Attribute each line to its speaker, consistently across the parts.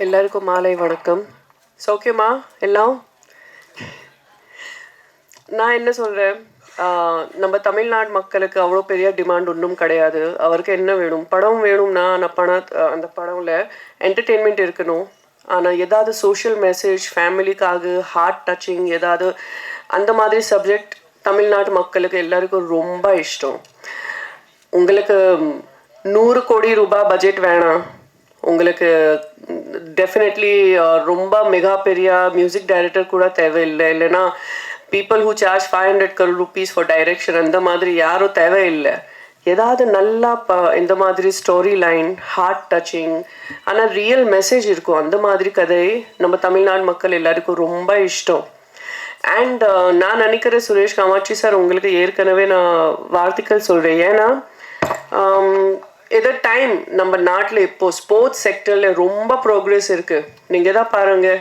Speaker 1: எல்லாருக்கும் மாலை வணக்கம். சௌக்கியமா? எல்லாம்? நான் என்ன சொல்கிறேன் நம்ம தமிழ்நாடு மக்களுக்கு அவ்வளோ பெரிய டிமாண்ட் ஒன்றும் கிடையாது. அவருக்கு என்ன வேணும்? படம் வேணும்னா நான் பண அந்த படம்ல என்டர்டெயின்மெண்ட் இருக்கணும். ஆனால் ஏதாவது சோஷியல் மெசேஜ் ஃபேமிலிக்காக ஹார்ட் டச்சிங் ஏதாவது அந்த மாதிரி சப்ஜெக்ட் தமிழ்நாட்டு மக்களுக்கு எல்லாருக்கும் ரொம்ப இஷ்டம். உங்களுக்கு நூறு கோடி ரூபாய் பட்ஜெட் வேணாம். உங்களுக்கு டெஃபினெட்லி ரொம்ப மெகா பெரிய மியூசிக் டைரக்டர் கூட தேவையில்லை. இல்லைன்னா people who charge five hundred crore rupees for direction அந்த மாதிரி யாரும் தேவையில்லை. ஏதாவது நல்லா ப இந்த மாதிரி ஸ்டோரி லைன் ஹார்ட் டச்சிங் ஆனால் ரியல் மெசேஜ் இருக்கும். அந்த மாதிரி கதை நம்ம தமிழ்நாடு மக்கள் எல்லாருக்கும் ரொம்ப இஷ்டம். அண்ட் நான் நினைக்கிறேன் சுரேஷ் காமாட்சி சார் உங்களுக்கு ஏற்கனவே நான் வார்த்தைகள் சொல்கிறேன் ஏன்னா இது டைம் நம்ம நாட்டில் இப்போ ஸ்போர்ட்ஸ் செக்டரில் ரொம்ப ப்ரோக்ரஸ் இருக்குது நீங்கள் தான் பாருங்கள்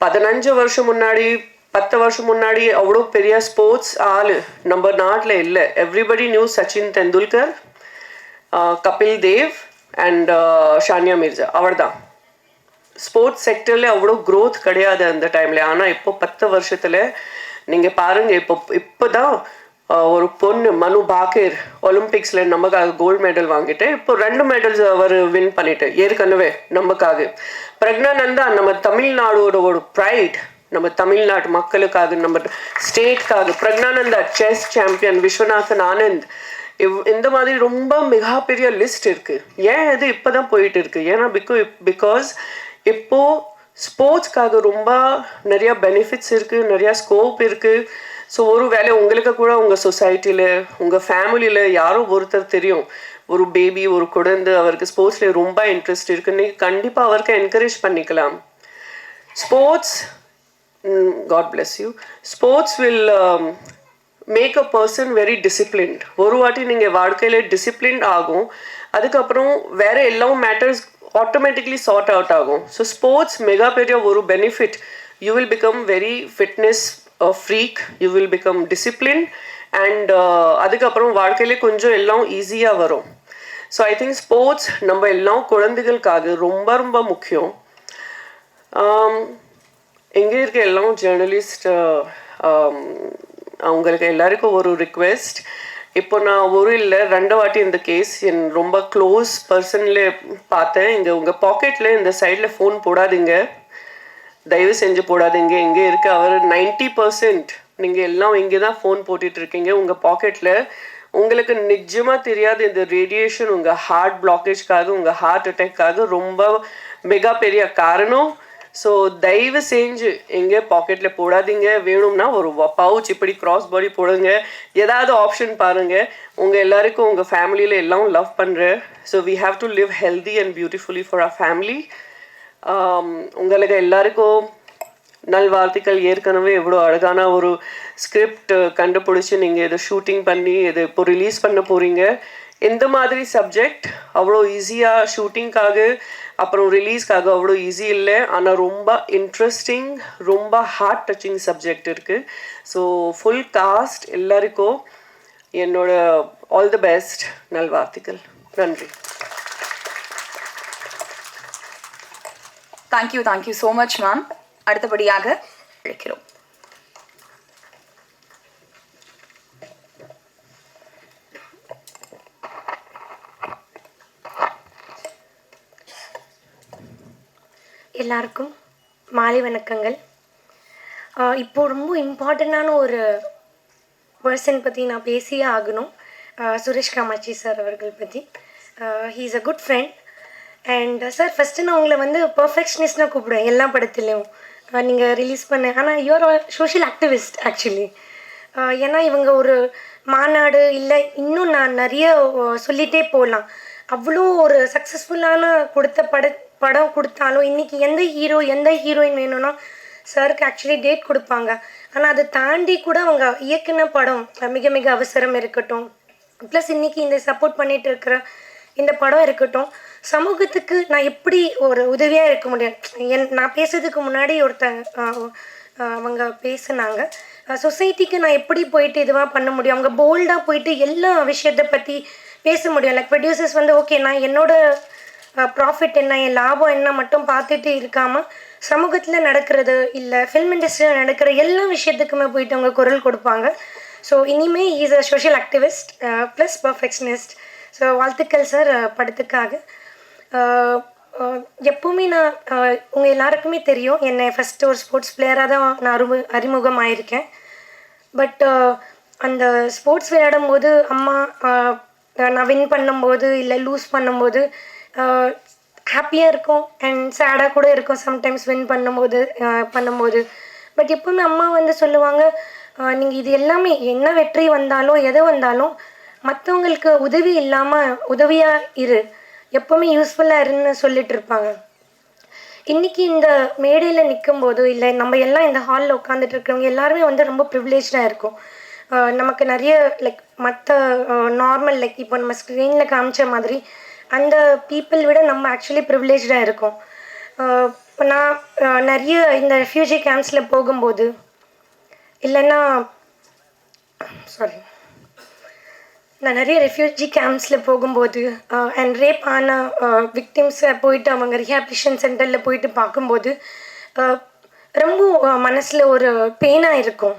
Speaker 1: பதினஞ்சு வருஷம் முன்னாடி பத்து வருஷம் முன்னாடி அவ்வளோ பெரிய ஸ்போர்ட்ஸ் ஆள் நம்ம நாட்டில் இல்லை. Everybody new Sachin Tendulkar Kapil Dev and Sania Mirza அவர் தான் ஸ்போர்ட்ஸ் செக்டரில் அவ்வளோ க்ரோத் கிடையாது அந்த டைமில் ஆனால் இப்போ பத்து வருஷத்தில் நீங்கள் பாருங்கள் இப்போ இப்போ தான் ஒரு பொண்ணு மனு பாக்கேர் ஒலிம்பிக்ஸில் நமக்காக கோல்டு மெடல் வாங்கிட்டு இப்போ ரெண்டு மெடல்ஸ் அவர் வின் பண்ணிட்டு ஏற்கனவே நமக்காக. பிரக்னானந்தா நம்ம தமிழ்நாடோட ஒரு ப்ரைட் நம்ம தமிழ்நாட்டு மக்களுக்காக நம்ம ஸ்டேட்காக பிரக்னானந்தா செஸ் சாம்பியன் விஸ்வநாதன் ஆனந்த். இவ் இந்த மாதிரி ரொம்ப மிகப்பெரிய லிஸ்ட் இருக்கு. ஏன் இது இப்போதான் போயிட்டு இருக்கு? ஏன்னா பிகோ பிகாஸ் இப்போ ஸ்போர்ட்ஸ்க்காக ரொம்ப நிறைய பெனிஃபிட்ஸ் இருக்கு நிறைய ஸ்கோப் இருக்கு. ஸோ ஒரு வேலை உங்களுக்கு கூட உங்கள் சொசைட்டியில் உங்கள் ஃபேமிலியில் யாரோ ஒருத்தர் தெரியும். ஒரு பேபி ஒரு குழந்தை அவருக்கு ஸ்போர்ட்ஸில் ரொம்ப இன்ட்ரெஸ்ட் இருக்குன்னு கண்டிப்பாக அவருக்கு என்கரேஜ் பண்ணிக்கலாம். Sports God bless you sports will make a person very disciplined ஒரு வாட்டி நீங்கள் வாழ்க்கையில் டிசிப்ளின்ட் ஆகும். அதுக்கப்புறம் வேறு எல்லாம் மேட்டர்ஸ் ஆட்டோமேட்டிக்லி சார்ட் அவுட் ஆகும். ஸோ ஸ்போர்ட்ஸ் மெகா பெரிய ஒரு benefit you will become very fitness freak you will become discipline and அதுக்கப்புறம் வாழ்க்கையிலே கொஞ்சம் எல்லாம் ஈஸியாக வரும். ஸோ ஐ திங்க் ஸ்போர்ட்ஸ் நம்ம எல்லாம் குழந்தைகளுக்காக ரொம்ப ரொம்ப முக்கியம். Um, எங்கே இருக்க எல்லாம் ஜேர்னலிஸ்ட் uh, um, அவங்களுக்கு எல்லாருக்கும் ஒரு ரிக்வெஸ்ட் இப்போ நான் ஒரு இல்லை ரெண்டு வாட்டி இந்த கேஸ் என் ரொம்ப க்ளோஸ் பர்சனில் பார்த்தேன். இங்கே உங்கள் பாக்கெட்டில் இந்த சைடில் ஃபோன் போடாதீங்க. தயவு செஞ்சு போடாதீங்க இங்கே இருக்க. அவர் நைன்டி பர்சன்ட் நீங்கள் எல்லாம் இங்கே தான் ஃபோன் போட்டுட்டு இருக்கீங்க உங்கள் பாக்கெட்டில் உங்களுக்கு நிஜமாக தெரியாது இந்த ரேடியேஷன் உங்கள் ஹார்ட் பிளாக்கேஜ்க்காக உங்கள் ஹார்ட் அட்டாக்காக ரொம்ப மிக பெரிய காரணம். ஸோ தயவு செஞ்சு எங்கே பாக்கெட்டில் போடாதீங்க. வேணும்னா ஒரு பவுச் இப்படி கிராஸ் பாடி போடுங்க. ஏதாவது ஆப்ஷன் பாருங்கள் உங்கள் எல்லாருக்கும் உங்கள் ஃபேமிலியில் எல்லாம் லவ் பண்ணுறேன் so we have to live healthy and beautifully for a family உங்களுக்கு எல்லாருக்கும் நல்வாழ்த்துக்கள். ஏற்கனவே எவ்வளோ அழகான ஒரு ஸ்கிரிப்ட் கண்டுபிடிச்சி நீங்கள் இதை ஷூட்டிங் பண்ணி இதை இப்போ ரிலீஸ் பண்ண போகிறீங்க இந்த மாதிரி சப்ஜெக்ட் அவ்வளோ ஈஸியாக ஷூட்டிங்க்காக அப்புறம் ரிலீஸ்க்காக அவ்வளோ ஈஸி இல்லை. ஆனால் ரொம்ப இன்ட்ரெஸ்டிங் ரொம்ப ஹார்ட் டச்சிங் சப்ஜெக்ட் இருக்குது ஸோ ஃபுல் காஸ்ட் எல்லாருக்கும் என்னோட ஆல் தி பெஸ்ட் நல்வாழ்த்துக்கள். நன்றி.
Speaker 2: Thank you thank you so much ma'am அடுத்தபடியாக அழைக்கிறோம்.
Speaker 3: எல்லாருக்கும் மாலை வணக்கங்கள். இப்போது இப்போ ரொம்ப இம்பார்ட்டண்ட்டான ஒரு பர்சன் பற்றி நான் பேசியே ஆகணும். சுரேஷ் காமாட்சி சார் அவர்கள் பற்றி he is a good friend and sir first நான் உங்களை வந்து பர்ஃபெக்ஷனிஸ்ட்னா கூப்பிடுவேன் எல்லா படத்துலையும். நீங்கள் ரிலீஸ் பண்ண ஆனால் யூஆர் சோஷியல் ஆக்டிவிஸ்ட் ஆக்சுவலி ஏன்னா இவங்க ஒரு மாநாடு இல்லை இன்னும் நான் நிறைய சொல்லிகிட்டே சொல்லிட்டே போகலாம் அவ்வளோ ஒரு சக்ஸஸ்ஃபுல்லான கொடுத்த பட படம் கொடுத்தாலும் இன்றைக்கி எந்த ஹீரோ எந்த ஹீரோயின் வேணும்னா சாருக்கு ஆக்சுவலி டேட் கொடுப்பாங்க. ஆனால் அதை தாண்டி கூட அவங்க இயக்குன படம் மிக மிக அவசரம் இருக்கட்டும். ப்ளஸ் இன்றைக்கி இந்த சப்போர்ட் பண்ணிகிட்டு இருக்கிற இந்த படம் இருக்கட்டும் சமூகத்துக்கு நான் எப்படி ஒரு உதவியாக இருக்க முடியும்? என் நான் பேசுறதுக்கு முன்னாடி ஒருத்தன் அவங்க பேசுனாங்க. சொசைட்டிக்கு நான் எப்படி போயிட்டு இதுவாக பண்ண முடியும்? அவங்க போல்டாக போயிட்டு எல்லா விஷயத்தை பற்றி பேச முடியும். லைக் ப்ரொடியூசர்ஸ் வந்து ஓகே நான் என்னோட ப்ராஃபிட் என்ன என் லாபம் என்ன மட்டும் பார்த்துட்டு இருக்காமல் சமூகத்தில் நடக்கிறது இல்லை ஃபில்ம் இண்டஸ்ட்ரியில் நடக்கிற எல்லா விஷயத்துக்குமே போயிட்டு அவங்க குரல் கொடுப்பாங்க. ஸோ இனிமே is a social activist plus perfectionist so வாழ்த்துக்கள் சார் படத்துக்காக. எப்போவுமே எப்பவுமே நான் உங்கள் எல்லாருக்குமே தெரியும் என்னை ஃபஸ்ட்டு ஒரு ஸ்போர்ட்ஸ் பிளேயராக தான் நான் அறிமு அறிமுகம் ஆயிருக்கேன் பட் அந்த ஸ்போர்ட்ஸ் விளையாடும் போது அம்மா நான் வின் பண்ணும்போது இல்லை லூஸ் பண்ணும்போது ஹாப்பியாக இருக்கும். அண்ட் சேடாக கூட இருக்கும் சம்டைம்ஸ் வின் பண்ணும்போது பண்ணும்போது. பட் எப்போவுமே அம்மா வந்து சொல்லுவாங்க நீங்கள் இது எல்லாமே என்ன வெற்றி வந்தாலும் எது வந்தாலும் மற்றவங்களுக்கு உதவி இல்லாமல் உதவியாக இரு. எப்பவுமே யூஸ்ஃபுல்லாக இருன்னு சொல்லிட்டு இருப்பாங்க. இன்னைக்கு இந்த மேடையில் நிற்கும் போது இல்லை நம்ம எல்லாம் இந்த ஹாலில் உட்காந்துட்டு இருக்கிறவங்க எல்லாருமே வந்து ரொம்ப ப்ரிவிலேஜாக இருக்கும். நமக்கு நிறைய லைக் மற்ற நார்மல் லைக் இப்போ நம்ம ஸ்க்ரீனில் காமிச்ச மாதிரி அந்த பீப்புள் விட நம்ம ஆக்சுவலி ப்ரிவிலேஜாக இருக்கோம். இப்போ நான் நிறைய இந்த ரெஃப்யூஜி கேம்ப்ஸில் போகும்போது இல்லைன்னா சாரி நான் நிறைய ரெஃப்யூஜி கேம்ப்ஸில் போகும்போது அண்ட் ரேப் ஆன விக்டிம்ஸை போயிட்டு அவங்க ரிஹாபிலிஷன் சென்டரில் போயிட்டு பார்க்கும்போது ரொம்ப மனசில் ஒரு பெயினாக இருக்கும்.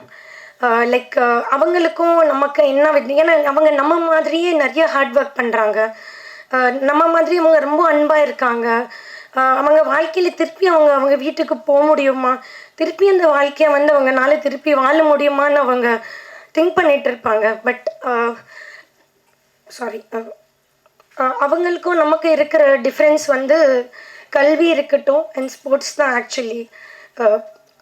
Speaker 3: லைக் அவங்களுக்கும் நமக்கு என்ன ஏன்னா அவங்க நம்ம மாதிரியே நிறைய ஹார்ட் ஒர்க் பண்ணுறாங்க நம்ம மாதிரி அவங்க ரொம்ப அன்பாக இருக்காங்க. அவங்க வாழ்க்கையில் திருப்பி அவங்க அவங்க வீட்டுக்கு போக முடியுமா? திருப்பி அந்த வாழ்க்கையை வந்து அவங்கனால திருப்பி வாழ முடியுமான்னு அவங்க திங்க் பண்ணிகிட்டு இருப்பாங்க. பட் சாரி அவங்களுக்கும் நமக்கு இருக்கிற டிஃப்ரென்ஸ் வந்து கல்வி இருக்கட்டும் அண்ட் ஸ்போர்ட்ஸ் தான் ஆக்சுவலி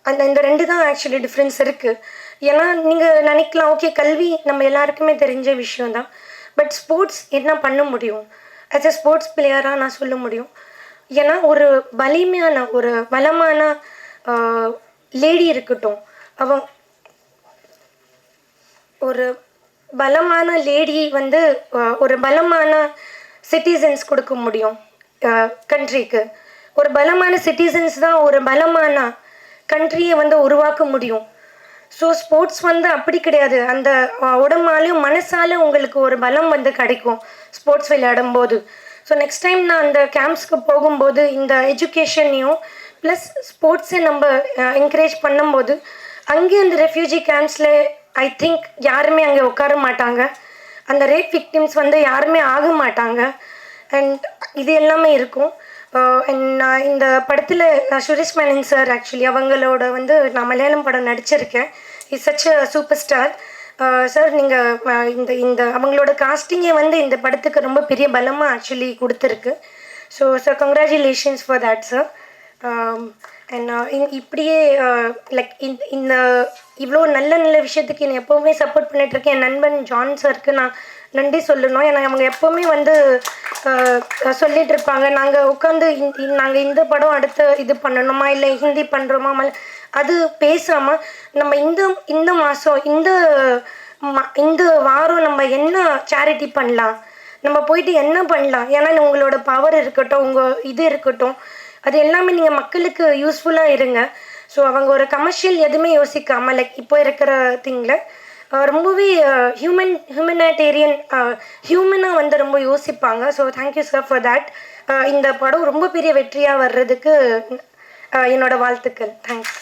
Speaker 3: அந்த இந்த ரெண்டு தான் ஆக்சுவலி டிஃப்ரென்ஸ் இருக்குது ஏன்னா நீங்கள் நினைக்கலாம் ஓகே கல்வி நம்ம எல்லாருக்குமே தெரிஞ்ச விஷயம்தான் பட் ஸ்போர்ட்ஸ் என்ன பண்ண முடியும்? ஆஸ் எ ஸ்போர்ட்ஸ் பிளேயராக நான் சொல்ல முடியும். ஏன்னா ஒரு வலிமையான ஒரு பலமான லேடி இருக்கட்டும். அவன் ஒரு பலமான லேடி வந்து ஒரு பலமான சிட்டிசன்ஸ் கொடுக்க முடியும் கண்ட்ரிக்கு ஒரு பலமான சிட்டிசன்ஸ் தான் ஒரு பலமான கண்ட்ரியை வந்து உருவாக்க முடியும். ஸோ ஸ்போர்ட்ஸ் வந்து அப்படி கிடையாது. அந்த உடம்பாலையும் மனசால உங்களுக்கு ஒரு பலம் வந்து கிடைக்கும் ஸ்போர்ட்ஸ் விளையாடும் போது ஸோ நெக்ஸ்ட் டைம் நான் அந்த கேம்ப்ஸ்க்கு போகும்போது இந்த எஜுகேஷனையும் ப்ளஸ் ஸ்போர்ட்ஸை நம்ம என்கரேஜ் பண்ணும்போது அங்கே அந்த ரெஃப்யூஜி கேம்ப்ஸில் ஐ திங்க் யாருமே அங்கே உட்கார மாட்டாங்க. அந்த ரேப் விக்டிம்ஸ் வந்து யாருமே ஆக மாட்டாங்க. அண்ட் இது எல்லாமே இருக்கும். நான் இந்த படத்தில் சுரேஷ் மேனன் சார் ஆக்சுவலி அவங்களோட வந்து நான் மலையாளம் படம் நடிச்சிருக்கேன். Is such a super star sir நீங்கள் இந்த இந்த அவங்களோட காஸ்டிங்கே வந்து இந்த படத்துக்கு ரொம்ப பெரிய பலமாக ஆக்சுவலி கொடுத்துருக்கு. So sir congratulations for that sir Um, uh, இப்படியே uh, லைக் இந்த இவ்வளோ நல்ல நல்ல விஷயத்துக்கு என்னை எப்போவுமே சப்போர்ட் பண்ணிகிட்ருக்கேன் என் நண்பன் ஜான் சருக்கு நான் நன்றி சொல்லணும். ஏன்னா அவங்க எப்போவுமே வந்து uh, சொல்லிகிட்டு இருப்பாங்க நாங்கள் உட்காந்து நாங்கள் இந்த படம் அடுத்து இது பண்ணணுமா? இல்லை ஹிந்தி பண்ணுறோமா மல் அது பேசாமல் நம்ம இந்த இந்த மாதம் இந்த இந்த வாரம் நம்ம என்ன சேரிட்டி பண்ணலாம்? நம்ம போயிட்டு என்ன பண்ணலாம்? ஏன்னா உங்களோட பவர் இருக்கட்டும் உங்கள் இது இருக்கட்டும். அது எல்லாமே நீங்கள் மக்களுக்கு யூஸ்ஃபுல்லாக இருங்க. ஸோ அவங்க ஒரு கமர்ஷியல் எதுவுமே யோசிக்காமல் லைக் இப்போ இருக்கிற திங்கில் ரொம்பவே ஹியூமன் ஹியூமனிட்டேரியன் ஹியூமனாக வந்து ரொம்ப யோசிப்பாங்க. So thank you sir for that இந்த படம் ரொம்ப பெரிய வெற்றியாக வர்றதுக்கு என்னோடய என்னோட வாழ்த்துக்கள். தேங்க்ஸ்